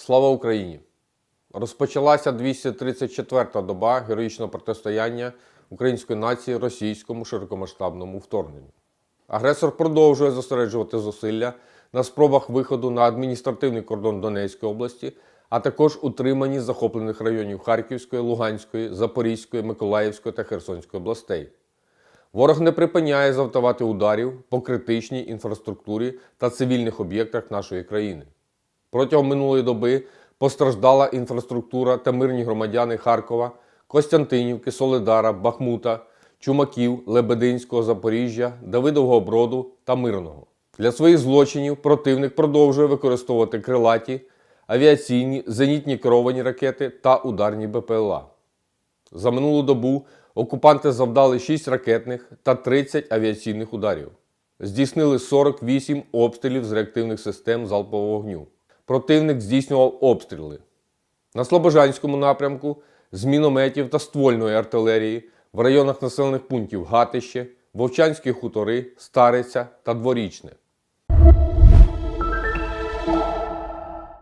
Слава Україні! Розпочалася 234-та доба героїчного протистояння української нації російському широкомасштабному вторгненню. Агресор продовжує зосереджувати зусилля на спробах виходу на адміністративний кордон Донецької області, а також утриманні захоплених районів Харківської, Луганської, Запорізької, Миколаївської та Херсонської областей. Ворог не припиняє завдавати ударів по критичній інфраструктурі та цивільних об'єктах нашої країни. Протягом минулої доби постраждала інфраструктура та мирні громадяни Харкова, Костянтинівки, Солидара, Бахмута, Чумаків, Лебединського, Запоріжжя, Давидового Броду та Мирного. Для своїх злочинів противник продовжує використовувати крилаті, авіаційні, зенітні керовані ракети та ударні БПЛА. За минулу добу окупанти завдали 6 ракетних та 30 авіаційних ударів. Здійснили 48 обстрілів з реактивних систем залпового вогню. Противник здійснював обстріли на Слобожанському напрямку з мінометів та ствольної артилерії в районах населених пунктів Гатище, Вовчанські хутори, Стариця та Дворічне.